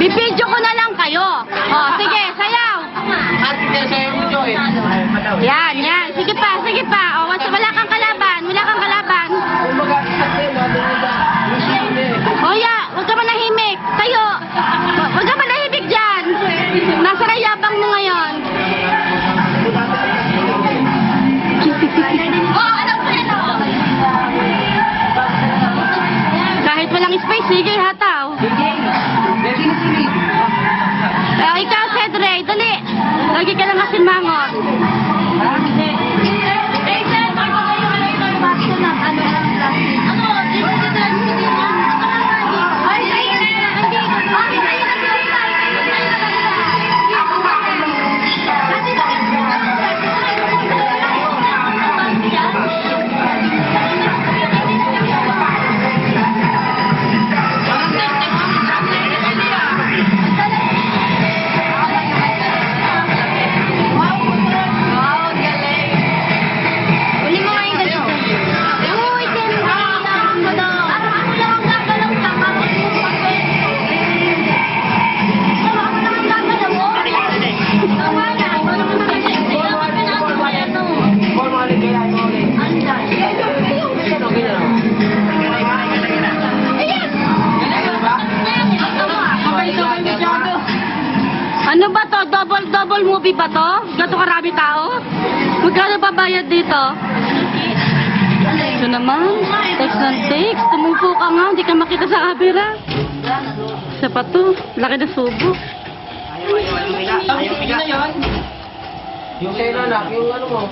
Bibidyo ko na lang kayo. Oh, sige, sayaw. At sa'yo mo, Joy. Yan, yan. Sige pa, sige pa. Oh, wala kang kalaban, wala kang kalaban. Oh, ya, huwag ka manahimik. Tayo. Hu- Huwag ka manahimik dyan. Nasa rayabang mo ngayon. Kahit walang space, sige, hataw. Lagi ka lang kasi mangot. Uli Ano ba to? Double double movie ba to? Gato karami tao? Magkano ba bayad dito? Ito naman, text ng text. Tumupo ka nga, hindi ka makita sa camera. Isa pa to, laki na subo. Yung sa'yo na, yung ano mo.